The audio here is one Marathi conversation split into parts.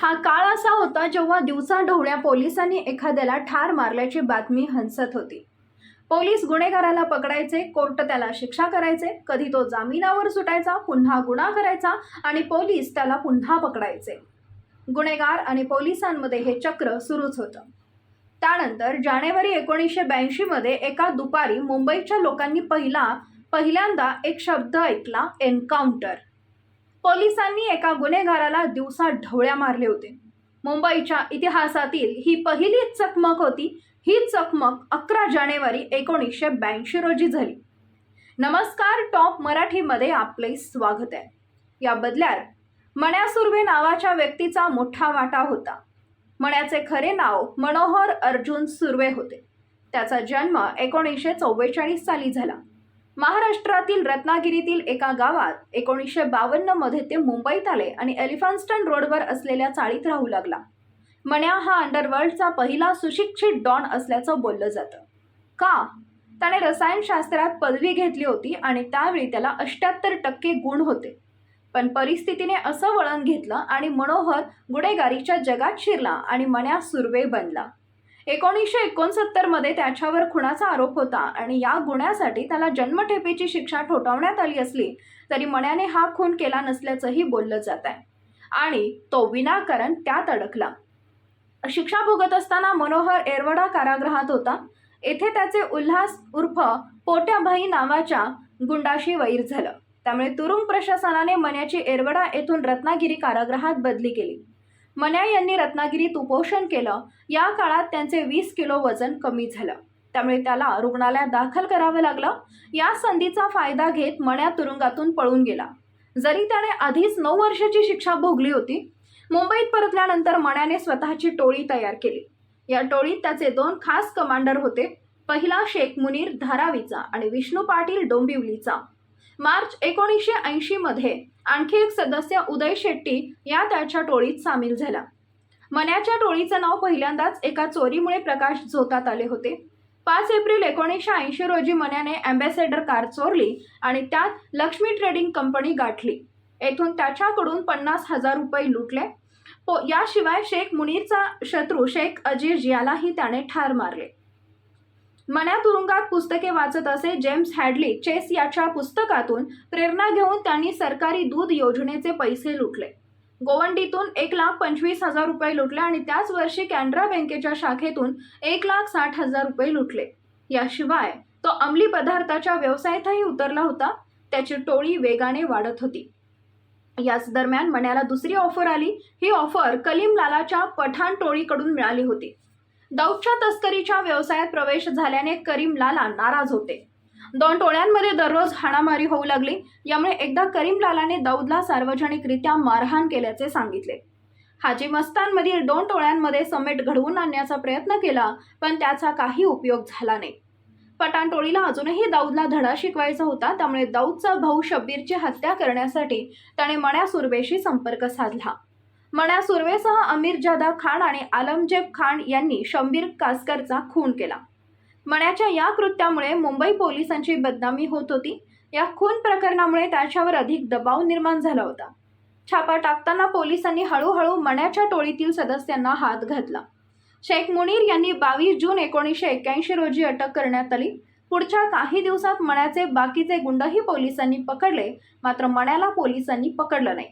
हा काळ असा होता जेव्हा दिवसा ढवळ्या पोलिसांनी एखाद्याला ठार मारल्याची बातमी हंसत होती. पोलीस गुन्हेगाराला पकडायचे कोर्ट त्याला शिक्षा करायचे कधी तो जामिनावर सुटायचा पुन्हा गुन्हा करायचा आणि पोलीस त्याला पुन्हा पकडायचे. गुन्हेगार आणि पोलिसांमध्ये हे चक्र सुरूच होतं. त्यानंतर जानेवारी एकोणीसशे ब्याऐंशीमध्ये एका दुपारी मुंबईच्या लोकांनी पहिला पहिल्यांदा एक शब्द ऐकला एन्काउंटर. पोलिसांनी एका गुन्हेगाराला दिवसा ढवळ्या मारले होते. मुंबईच्या इतिहासातील ही पहिली चकमक होती. ही चकमक अकरा जानेवारी एकोणीसशे ब्याऐंशी रोजी झाली. नमस्कार टॉप मराठीमध्ये आपले स्वागत आहे. या बदल्यात मण्या सुर्वे नावाच्या व्यक्तीचा मोठा वाटा होता. मण्याचे खरे नाव मनोहर अर्जुन सुर्वे होते. त्याचा जन्म एकोणीसशे चव्वेचाळीस साली झाला. महाराष्ट्रातील रत्नागिरीतील एका गावात एकोणीसशे बावन्नमध्ये ते मुंबईत आले आणि एलिफन्स्टन रोडवर असलेल्या चाळीत राहू लागला. मण्या हा अंडरवर्ल्डचा पहिला सुशिक्षित डॉन असल्याचं बोललं जातं. का? त्याने रसायनशास्त्रात पदवी घेतली होती आणि त्यावेळी त्याला अष्ट्याहत्तर टक्के गुण होते. पण परिस्थितीने असं वळण घेतलं आणि मनोहर गुन्हेगारीच्या जगात शिरला आणि मण्या सुर्वे बनला. एकोणीसशे एकोणसत्तरमध्ये त्याच्यावर खुणाचा आरोप होता आणि या गुन्ह्यासाठी त्याला जन्मठेपेची शिक्षा ठोठावण्यात आली असली तरी मण्याने हा खून केला नसल्याचंही बोललं जात आहे. आणि तो विनाकारण त्यात अडकला. शिक्षा भोगत असताना मनोहर एरवडा कारागृहात होता. येथे त्याचे उल्हास उर्फ पोट्याभाई नावाच्या गुंडाशी वैर झालं. त्यामुळे तुरुंग प्रशासनाने मन्याची एरवडा येथून रत्नागिरी कारागृहात बदली केली. मन्या यांनी रत्नागिरीत उपोषण केलं. या काळात त्यांचे वीस किलो वजन कमी झालं. त्यामुळे त्याला रुग्णालयात दाखल करावं लागलं. या संधीचा फायदा घेत मण्या तुरुंगातून पळून गेला. जरी त्याने आधीच नऊ वर्षाची शिक्षा भोगली होती मुंबईत परतल्यानंतर मण्याने स्वतःची टोळी तयार केली. या टोळीत त्याचे दोन खास कमांडर होते पहिला शेख मुनीर धारावीचा आणि विष्णू पाटील डोंबिवलीचा. मार्च एकोणीसशे ऐंशीमध्ये आणखी एक सदस्य उदय शेट्टी या त्याच्या टोळीत सामील झाला. मन्याच्या टोळीचं नाव पहिल्यांदाच एका चोरीमुळे प्रकाश झोतात आले होते. पाच एप्रिल एकोणीसशे ऐंशी रोजी मन्याने अँबॅसेडर कार चोरली आणि त्यात लक्ष्मी ट्रेडिंग कंपनी गाठली. येथून त्याच्याकडून पन्नास हजार रुपये लुटले. पो याशिवाय शेख मुनीरचा शत्रू शेख अजीज यालाही त्याने ठार मारले. मना तुरुंगात पुस्तके वाचत असे जेम्स हॅडली चेस याच्या पुस्तकातून प्रेरणा घेऊन त्यांनी सरकारी दूध योजनेचे पैसे लुटले. गोवंडीतून एक लाख पंचवीस हजार रुपये लुटले आणि त्याच वर्षी कॅनरा बँकेच्या शाखेतून एक लाख साठ हजार रुपये लुटले. याशिवाय तो अंमली पदार्थाच्या व्यवसायातही उतरला होता. त्याची टोळी वेगाने वाढत होती. याच दरम्यान मण्याला दुसरी ऑफर आली. ही ऑफर कलीम लालाच्या पठाण टोळीकडून मिळाली होती. दौदच्या तस्करीच्या व्यवसायात प्रवेश झाल्याने करीम लाला नाराज होते. दोन टोळ्यांमध्ये दररोज हाणामारी होऊ लागली. यामुळे एकदा करीम लालाने दाऊदला सार्वजनिकरित्या मारहाण केल्याचे सांगितले. हाजी मस्तानमधील दोन टोळ्यांमध्ये समेट घडवून आणण्याचा प्रयत्न केला पण त्याचा काही उपयोग झाला नाही. पठाण टोळीला अजूनही दाऊदला धडा शिकवायचा होता त्यामुळे दाऊदचा भाऊ शब्बीरची हत्या करण्यासाठी त्याने मण्या सुरबेशी संपर्क साधला. मण्या सुर्वेसह अमीर जादा खान आणि आलमजेब खान यांनी शंबीर कासकरचा खून केला. मण्याच्या या कृत्यामुळे मुंबई पोलिसांची बदनामी होत होती. या खून प्रकरणामुळे त्याच्यावर अधिक दबाव निर्माण झाला होता. छापा टाकताना पोलिसांनी हळूहळू मण्याच्या टोळीतील सदस्यांना हात घातला. शेख मुनीर यांनी बावीस जून एकोणीसशे एक्क्याऐंशी रोजी अटक करण्यात आली. पुढच्या काही दिवसात मण्याचे बाकीचे गुंडही पोलिसांनी पकडले मात्र मण्याला पोलिसांनी पकडलं नाही.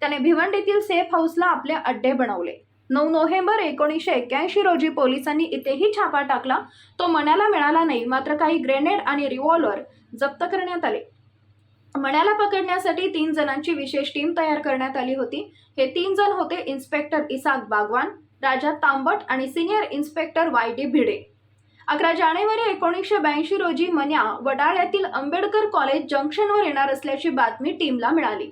त्याने भिवंडीतील सेफ हाऊसला आपले अड्डे बनवले. नऊ नोव्हेंबर एकोणीसशे एक्क्याऐंशी रोजी पोलिसांनी इथेही छापा टाकला. तो मण्याला मिळाला नाही मात्र काही ग्रेनेड आणि रिव्हॉल्वर जप्त करण्यात आले. मण्याला पकडण्यासाठी तीन जणांची विशेष टीम तयार करण्यात आली होती. हे तीन जण होते इन्स्पेक्टर इसाक बागवान राजा तांबट आणि senior inspector Y D Bhide. अकरा जानेवारी एकोणीसशे ब्याऐंशी रोजी मन्या वडाळ्यातील आंबेडकर कॉलेज जंक्शनवर येणार असल्याची बातमी टीमला मिळाली.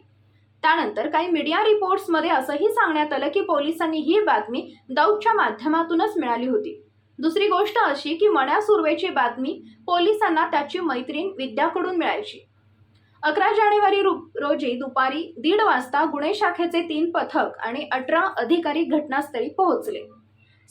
त्यानंतर काही मीडिया रिपोर्ट्समध्ये असंही सांगण्यात आलं की पोलिसांनी ही बातमी दौडच्या माध्यमातूनच मिळाली होती. दुसरी गोष्ट अशी की मण्या सुर्वेची बातमी पोलिसांना त्याची मैत्रीण विद्याकडून मिळायची. अकरा जानेवारी रोजी दुपारी दीड वाजता गुन्हे शाखेचे तीन पथक आणि अठरा अधिकारी घटनास्थळी पोहोचले.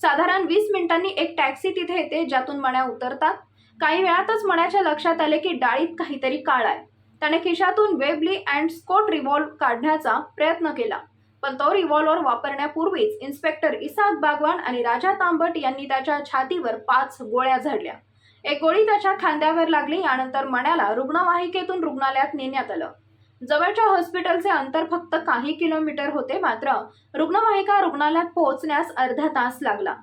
साधारण वीस मिनिटांनी एक टॅक्सी तिथे येते ज्यातून मण्या उतरतात. काही वेळातच मण्याच्या लक्षात आले की डाळीत काहीतरी काळ आहे. त्याने खिशातून वेबली अँड स्कॉट रिव्हॉल्व काढण्याचा प्रयत्न केला. पण तो रिव्हॉल्वर वापरण्यापूर्वीच इन्स्पेक्टर इसाक बागवान आणि राजा तांबट यांनी त्याच्या छातीवर पाच गोळ्या झाडल्या. एक गोळी त्याच्या खांद्यावर लागली यानंतर मण्याला रुग्णवाहिकेतून रुग्णालयात नेण्यात आलं. जवळच्या हॉस्पिटलचे अंतर फक्त काही किलोमीटर होते मात्र रुग्णवाहिका रुग्णालयात पोहोचण्यास अर्धा तास लागला.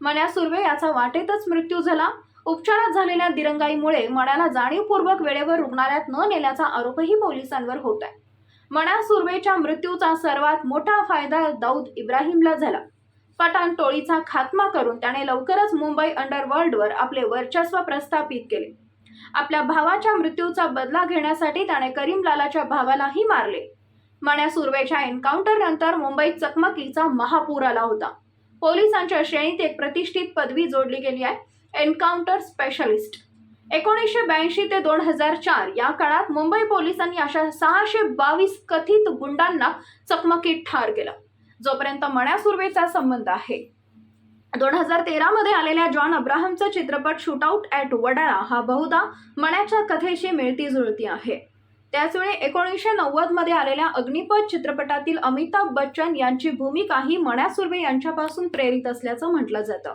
मण्या सुर्वे याचा वाटेतच मृत्यू झाला. उपचारात झालेल्या दिरंगाईमुळे मणाला जाणीवपूर्वक वेळेवर रुग्णालयात न नेल्याचा आरोपही पोलिसांवर होत आहे. मणा सुर्वेच्या मृत्यूचा सर्वात मोठा फायदा दाऊद इब्राहिमला झाला. पठाण टोळीचा खात्मा करून त्याने लवकरच मुंबई अंडरवर्ल्डवर आपले वर्चस्व प्रस्थापित केले. आपल्या भावाच्या मृत्यूचा बदला घेण्यासाठी त्याने करीमलालाच्या भावालाही मारले. मण्या सुर्वेच्या एन्काउंटर नंतर मुंबईत चकमकीचा महापूर आला होता. पोलिसांच्या श्रेणीत एक प्रतिष्ठित पदवी जोडली गेली आहे. Encounter specialist. एकोणीसशे ब्याऐंशी ते दोन हजार चार या काळात मुंबई पोलिसांनी अशा सहाशे बावीस कथित गुंडांना चकमकीत ठार केलं. जोपर्यंत मण्या सुर्वेचा संबंध आहे. दोन हजार तेरामध्ये आलेल्या जॉन अब्राहमचा चित्रपट शूटआउट ॲट वडाळा हा बहुधा मण्याच्या कथेशी मिळती जुळती आहे. त्याचवेळी एकोणीसशे नव्वदमध्ये आलेल्या अग्निपथ चित्रपटातील अमिताभ बच्चन यांची भूमिका ही मण्या सुर्वे यांच्यापासून प्रेरित असल्याचं म्हटलं जातं.